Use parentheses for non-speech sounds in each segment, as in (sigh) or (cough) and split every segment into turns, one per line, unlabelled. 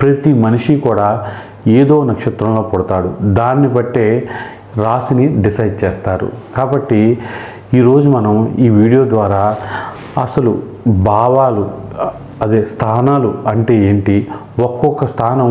ప్రతి మనిషి కూడా ఏదో నక్షత్రంలో పుడతాడు. దాన్ని బట్టే రాశిని డిసైడ్ చేస్తారు. కాబట్టి ఈరోజు మనం ఈ వీడియో ద్వారా అసలు భావాలు అదే స్థానాలు అంటే ఏంటి? ఒక్కొక్క స్థానం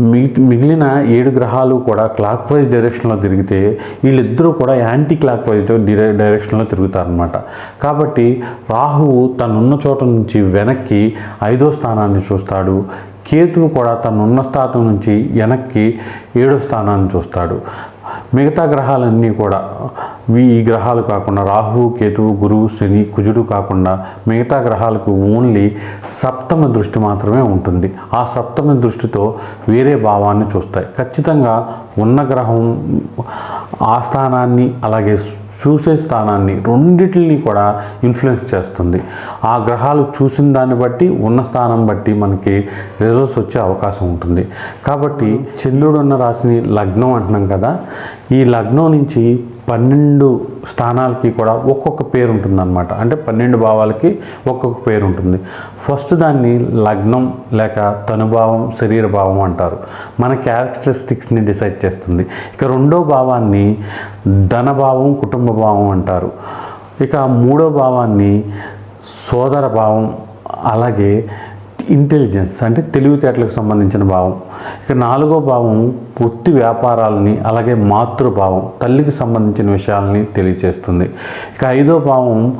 మిగిలిన ఏడు గ్రహాలు కూడా క్లాక్ వైజ్ డైరెక్షన్లో తిరిగితే వీళ్ళిద్దరూ కూడా యాంటీ క్లాక్ వైజ్ డైరెక్షన్లో తిరుగుతారనమాట కాబట్టి రాహువు తనున్న చోట నుంచి వెనక్కి ఐదో స్థానాన్ని చూస్తాడు. కేతువు కూడా తనున్న స్థానం నుంచి వెనక్కి ఏడో స్థానాన్ని చూస్తాడు. మిగతా గ్రహాలన్నీ కూడా ఈ గ్రహాలు కాకుండా రాహువు కేతువు గురువు శని కుజుడు కాకుండా మిగతా గ్రహాలకు ఓన్లీ సప్తమ దృష్టి మాత్రమే ఉంటుంది. ఆ సప్తమ దృష్టితో వేరే భావాన్ని చూస్తాయి. ఖచ్చితంగా ఉన్న గ్రహం ఆ స్థానాన్ని అలాగే చూసే స్థానాన్ని రెండింటిని కూడా ఇన్ఫ్లుయెన్స్ చేస్తుంది. ఆ గ్రహాలు చూసిన దాన్ని బట్టి ఉన్న స్థానం బట్టి మనకి రిజల్ట్స్ వచ్చే అవకాశం ఉంటుంది. కాబట్టి చంద్రుడు ఉన్న రాశిని లగ్నం అంటున్నాం కదా. ఈ లగ్నం నుంచి పన్నెండు స్థానాలకి కూడా ఒక్కొక్క పేరు ఉంటుందన్నమాట. అంటే పన్నెండు భావాలకి ఒక్కొక్క పేరు ఉంటుంది. ఫస్ట్ దాన్ని లగ్నం లేక తనుభావం శరీర భావం అంటారు. మన క్యారెక్టరిస్టిక్స్ని డిసైడ్ చేస్తుంది. ఇక రెండో భావాన్ని ధనభావం కుటుంబ భావం అంటారు. ఇక మూడో భావాన్ని సోదర భావం అలాగే ఇంటెలిజెన్స్ అంటే తెలివితేటలకు సంబంధించిన భావం. ఇక నాలుగో భావం వృత్తి వ్యాపారాలని అలాగే మాతృభావం తల్లికి సంబంధించిన విషయాలని తెలియచేస్తుంది. ఇక ఐదో భావం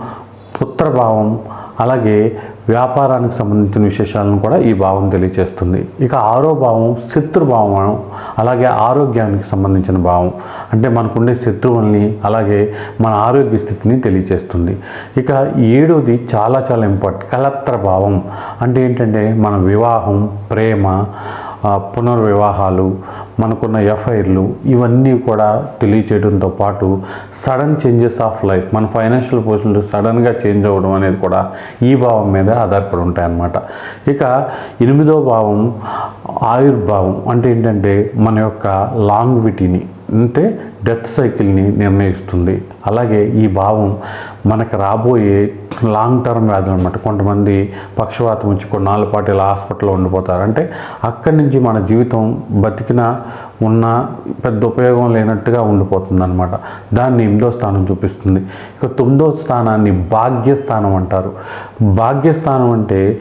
పుత్రభావం అలాగే వ్యాపారానికి సంబంధించిన విశేషాలను కూడా ఈ భావం తెలియచేస్తుంది. ఇక ఆరో భావం శత్రుభావం అలాగే ఆరోగ్యానికి సంబంధించిన భావం. అంటే మనకుండే శత్రువుల్ని అలాగే మన ఆరోగ్య స్థితిని తెలియచేస్తుంది. ఇక ఏడోది చాలా చాలా ఇంపార్టెంట్ కలత్ర భావం అంటే ఏంటంటే మన వివాహం ప్రేమ పునర్వివాహాలు మనకున్న ఎఫ్ఐఆర్లు ఇవన్నీ కూడా తెలియచేయడంతో పాటు సడన్ చేంజెస్ ఆఫ్ లైఫ్ మన ఫైనాన్షియల్ పొజిషన్లు సడన్గా చేంజ్ అవ్వడం అనేది కూడా ఈ భావం మీద ఆధారపడి ఉంటాయన్నమాట. ఇక ఎనిమిదో భావం ఆయుర్భావం అంటే ఏంటంటే మన యొక్క లాంగ్విటీని అంటే డెత్ సైకిల్ని నిర్ణయిస్తుంది. అలాగే ఈ భావం మనకు రాబోయే లాంగ్ టర్మ్ వ్యాధులు అనమాట కొంతమంది పక్షవాతం వచ్చి కొన్నాళ్ళ పాటు ఇలా హాస్పిటల్లో ఉండిపోతారు. అంటే అక్కడి నుంచి మన జీవితం బతికిన ఉన్న పెద్ద ఉపయోగం లేనట్టుగా ఉండిపోతుంది అనమాట దాన్ని ఎనిమిదో స్థానం చూపిస్తుంది. ఇక తొమ్మిదో స్థానాన్ని భాగ్యస్థానం అంటారు. భాగ్యస్థానం అంటే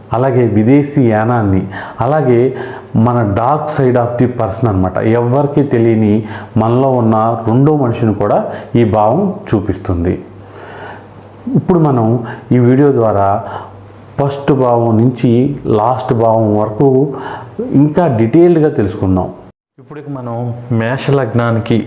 అలాగే విదేశీ యానాన్ని అలాగే మన dark side of the person అనమాట ఎవరికి తెలియని మనలో ఉన్న రెండో మనిషిని కూడా ఈ భావం చూపిస్తుంది. ఇప్పుడు మనం ఈ వీడియో ద్వారా ఫస్ట్ భావం నుంచి లాస్ట్ భావం వరకు ఇంకా డీటెయిల్డ్గా తెలుసుకుందాం. ఇప్పుడు మనం మేష లగ్నానికి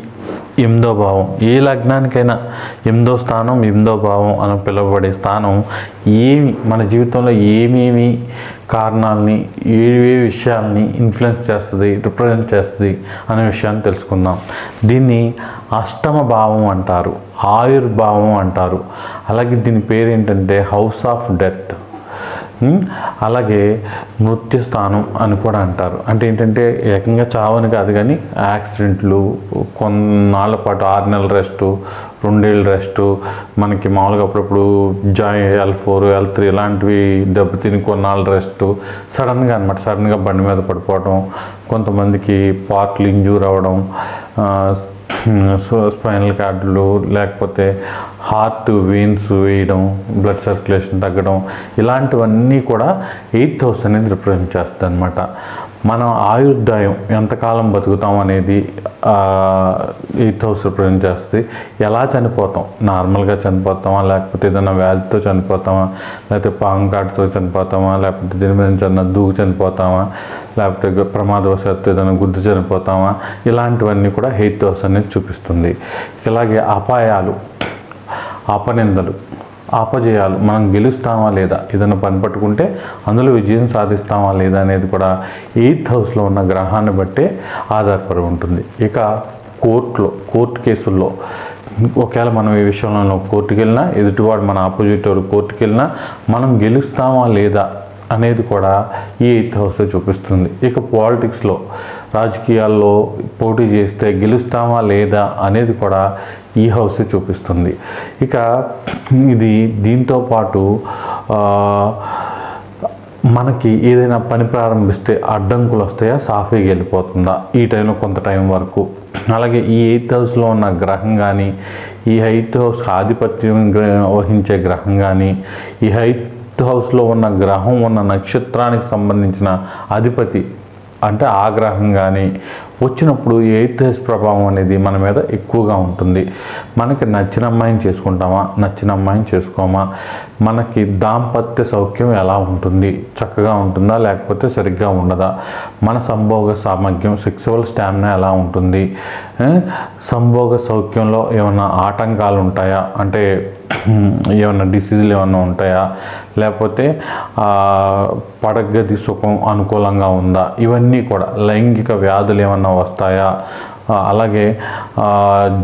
ఎనిమిదో భావం. ఏ లగ్నానికైనా ఎనిమిదో స్థానం ఎనిమిదో భావం అని పిలువబడే స్థానం ఏమి మన జీవితంలో ఏమేమి కారణాలని ఏవే విషయాల్ని ఇన్ఫ్లుయెన్స్ చేస్తుంది రిప్రజెంట్ చేస్తుంది అనే విషయాన్ని తెలుసుకుందాం. దీన్ని అష్టమ భావం అంటారు ఆయుర్భావం అంటారు. అలాగే దీని పేరు ఏంటంటే హౌస్ ఆఫ్ డెత్ అలాగే మృత్యు స్థానం అని కూడా అంటారు. అంటే ఏంటంటే ఏకంగా చావని కాదు కానీ యాక్సిడెంట్లు కొన్నాళ్ళ పాటు ఆరు నెలల రెస్ట్ రెండేళ్ళ రెస్ట్ మనకి మామూలుగా అప్పుడప్పుడు joint L four L three ఇలాంటివి దెబ్బతిని కొన్నాళ్ళ రెస్ట్ సడన్గా అనమాట సడన్గా బండి మీద పడిపోవడం కొంతమందికి పార్ట్లు ఇంజూర్ అవ్వడం సో స్పైనల్ కార్డులు లేకపోతే హార్ట్ వెయిన్స్ వేయడం బ్లడ్ సర్క్యులేషన్ తగ్గడం ఇలాంటివన్నీ కూడా ఎయిత్ హౌస్ అనేది రిప్రజెంట్ చేస్తుంది అనమాట మనం ఆయుర్దాయం ఎంతకాలం బతుకుతాం అనేది ఎయిత్ హౌస్ రిప్రజెంట్ చేస్తుంది. ఎలా చనిపోతాం? నార్మల్గా చనిపోతామా? లేకపోతే ఏదైనా వ్యాధితో చనిపోతామా? లేకపోతే పాము కాటుతో చనిపోతామా? లేకపోతే దీని మీద ఏదైనా దూకు చనిపోతామా? లేకపోతే ప్రమాదవశాత్తు ఏదైనా గుద్దు చనిపోతామా? ఇలాంటివన్నీ కూడా ఎయిత్ హౌస్ అనేది చూపిస్తుంది. ఇలాగే అపాయాలు అపనిందలు అపజయాలు మనం గెలుస్తామా లేదా ఏదైనా పని పట్టుకుంటే అందులో విజయం సాధిస్తామా లేదా అనేది కూడా ఎయిత్ హౌస్లో ఉన్న గ్రహాన్ని బట్టే ఆధారపడి ఉంటుంది. ఇక కోర్టులో కోర్టు కేసుల్లో ఒకవేళ మనం ఈ విషయంలో కోర్టుకెళ్ళినా ఎదుటివాడు మన ఆపోజిట్ వాడు కోర్టుకెళ్ళినా మనం గెలుస్తామా లేదా అనేది కూడా ఈ ఎయిత్ హౌస్లో చూపిస్తుంది. ఇక పాలిటిక్స్లో రాజకీయాల్లో పోటీ చేస్తే గెలుస్తామా లేదా అనేది కూడా ఈ హౌస్ చూపిస్తుంది. ఇక ఇది దీంతో పాటు మనకి ఏదైనా పని ప్రారంభిస్తే అడ్డంకులు వస్తాయా? సాఫీగా వెళ్ళిపోతుందా ఈ టైంలో కొంత టైం వరకు. అలాగే ఈ ఎయిత్ హౌస్లో ఉన్న గ్రహం కానీ ఈ హైత్ హౌస్ ఆధిపత్యం వహించే గ్రహం కానీ ఈ ఫిఫ్త్ హౌస్లో ఉన్న గ్రహం ఉన్న నక్షత్రానికి సంబంధించిన అధిపతి అంటే ఆ గ్రహం కానీ వచ్చినప్పుడు ఎయిత్ హౌస్ ప్రభావం అనేది మన మీద ఎక్కువగా ఉంటుంది. మనకి నచ్చిన అమ్మాయిని చేసుకుంటామా? నచ్చిన అమ్మాయిని చేసుకోమా? మనకి దాంపత్య సౌఖ్యం ఎలా ఉంటుంది? చక్కగా ఉంటుందా? లేకపోతే సరిగ్గా ఉండదా? మన సంభోగ సామర్థ్యం సెక్సువల్ స్టామినా ఎలా ఉంటుంది? సంభోగ సౌఖ్యంలో ఏమైనా ఆటంకాలు ఉంటాయా? అంటే ఏమైనా డిసీజులు ఏమైనా ఉంటాయా? లేకపోతే పడగది సుఖం అనుకూలంగా ఉందా? ఇవన్నీ కూడా లైంగిక వ్యాధులు ఏమన్నా వస్తాయా? అలాగే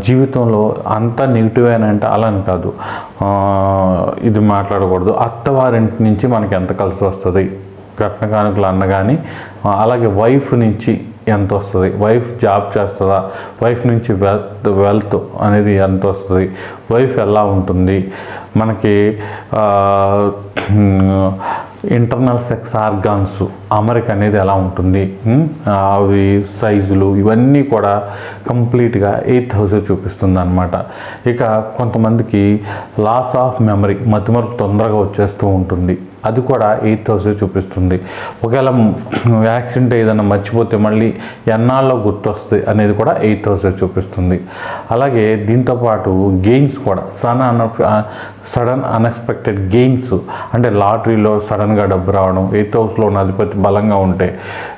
జీవితంలో అంతా నెగిటివ్ అంటే అలా అని కాదు ఇది మాట్లాడకూడదు. అత్తవారింటి నుంచి మనకి ఎంత కలిసి వస్తుంది? కట్న కానుకలు అన్న కానీ అలాగే వైఫ్ నుంచి ఎంత వస్తుంది వైఫ్ జాబ్ చేస్తుందా? వైఫ్ నుంచి వెల్త్ వెల్త్ అనేది ఎంత వస్తుంది వైఫ్ ఎలా ఉంటుంది? మనకి ఇంటర్నల్ సెక్స్ ఆర్గాన్స్ అమరిక అనేది ఎలా ఉంటుంది? అవి సైజులు ఇవన్నీ కూడా కంప్లీట్గా ఎయిత్ హౌస్ చూపిస్తుంది అనమాట ఇక కొంతమందికి లాస్ ఆఫ్ మెమరీ మతిమరుపు తొందరగా వచ్చేస్తూ ఉంటుంది. అది కూడా ఎయిత్ హౌస్ చూపిస్తుంది. ఒకవేళ యాక్సిడెంట్ ఏదైనా మర్చిపోతే మళ్ళీ ఎన్నాళ్ళలో గుర్తొస్తుంది అనేది కూడా ఎయిత్ హౌస్ చూపిస్తుంది. అలాగే దీంతోపాటు గెయిన్స్ కూడా సన్ అన్న సడన్ అన్ఎక్స్పెక్టెడ్ గెయిన్స్ అంటే లాటరీలో సడన్గా డబ్బు రావడం ఎయిత్ హౌస్లో ఉన్న అధిపతి బలంగా ఉంటే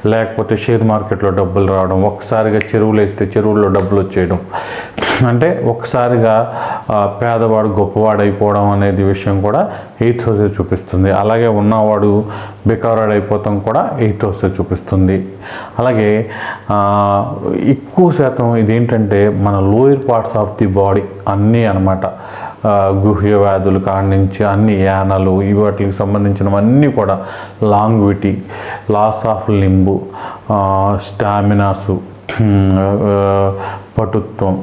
లేకపోతే షేర్ మార్కెట్లో డబ్బులు రావడం ఒక్కసారిగా చెరువులు వేస్తే చెరువుల్లో డబ్బులు వచ్చేయడం. అంటే ఒక్కసారిగా పేదవాడు గొప్పవాడు అయిపోవడం అనేది విషయం కూడా ఎయిత్ హౌసే చూపిస్తుంది. అలాగే ఉన్నవాడు బెకారాడు అయిపోతాం కూడా ఎయిత్ హౌసే చూపిస్తుంది. అలాగే ఎక్కువ శాతం ఇదేంటంటే మన lower parts of the body అన్నీ అనమాట గుహ్య వ్యాధులు కాడి నుంచి అన్ని యానలు వాటికి సంబంధించినవన్నీ కూడా లాంగ్విటీ లాస్ ఆఫ్ లింబు స్టామినాసు పటుత్వం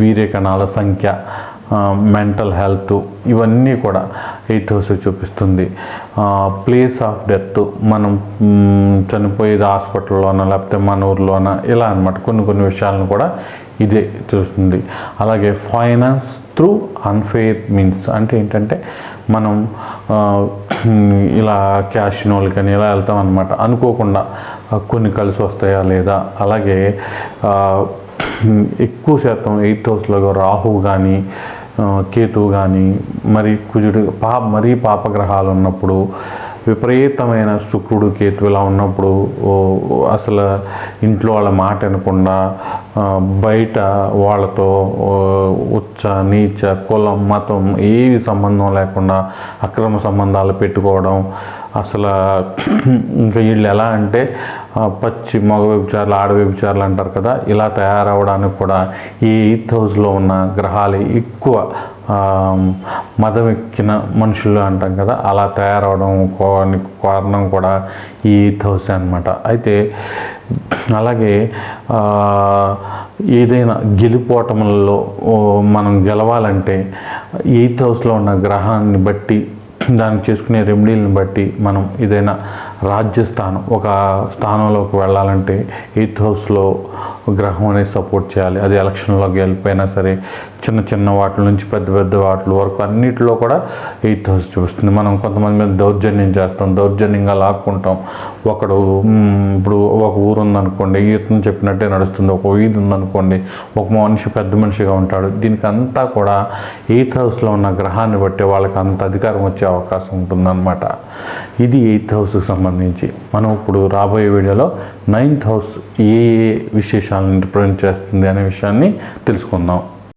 వీర్యకణాల సంఖ్య మెంటల్ హెల్త్ ఇవన్నీ కూడా ఎయిత్ హౌస్ చూపిస్తుంది ప్లేస్ ఆఫ్ డెత్ మనం చనిపోయేది హాస్పిటల్లోన లేకపోతే మన ఊర్లోన ఇలా అన్నమాట. కొన్ని కొన్ని విషయాలను కూడా ఇదే చూస్తుంది. అలాగే ఫైనాన్స్ త్రూ అన్ఫెయిర్ మీన్స్ అంటే ఏంటంటే మనం ఇలా క్యాషినోలు కానీ ఇలా వెళ్తాం అనమాట అనుకోకుండా కొన్ని కలిసి వస్తాయా లేదా? అలాగే ఎక్కువ శాతం ఎయిత్ హౌస్లో రాహు కానీ కేతువు కానీ మరి కుజుడు పా మరీ పాపగ్రహాలు ఉన్నప్పుడు విపరీతమైన శుక్రుడు కేతు ఇలా ఉన్నప్పుడు అసలు ఇంట్లో వాళ్ళ మాట అనకుండా బయట వాళ్ళతో ఉచ్చ నీచ కులం మతం ఏవి సంబంధం లేకుండా అక్రమ సంబంధాలు పెట్టుకోవడం. అసలు (clears throat) ఇంకా వీళ్ళు ఎలా అంటే పచ్చి మగ వ్యభిచారులు ఆడ వ్యభిచారులు అంటారు కదా ఇలా తయారవడానికి కూడా ఈ ఎయిత్ హౌస్లో ఉన్న గ్రహాలు ఎక్కువ మతం ఎక్కిన మనుషులు అంటాం కదా అలా తయారవడం కో- కారణం కూడా ఈ ఎయిత్ హౌస్ అనమాట అయితే అలాగే ఏదైనా గెలిపోవటంలో మనం గెలవాలంటే ఎయిత్ హౌస్లో ఉన్న గ్రహాన్ని బట్టి దానికి చేసుకునే రెమెడీలను బట్టి మనం ఏదైనా రాజ్యస్థానం ఒక స్థానంలోకి వెళ్ళాలంటే ఎయిత్ హౌస్లో గ్రహం అనేది సపోర్ట్ చేయాలి. అది ఎలక్షన్లోకి వెళ్ళిపోయినా సరే చిన్న చిన్న వాటి నుంచి పెద్ద పెద్ద వాటి వరకు అన్నిటిలో కూడా ఎయిత్ హౌస్ చూపిస్తుంది. మనం కొంతమంది మీద దౌర్జన్యం చేస్తాం దౌర్జన్యంగా లాక్కుంటాం. ఒకడు ఇప్పుడు ఒక ఊరు ఉందనుకోండి ఈతను చెప్పినట్టే నడుస్తుంది. ఒక వీధి ఉందనుకోండి ఒక మనిషి పెద్ద మనిషిగా ఉంటాడు. దీనికి అంతా కూడా ఎయిత్ హౌస్లో ఉన్న గ్రహాన్ని బట్టి వాళ్ళకి అంత అధికారం వచ్చే అవకాశం ఉంటుందన్నమాట. ఇది ఎయిత్ హౌస్కి సంబంధించి. మనం ఇప్పుడు రాబోయే వీడియోలో నైన్త్ హౌస్ ఏ ఏ విశేషాలను రిప్రజెంట్ చేస్తుంది అనే విషయాన్ని తెలుసుకుందాం.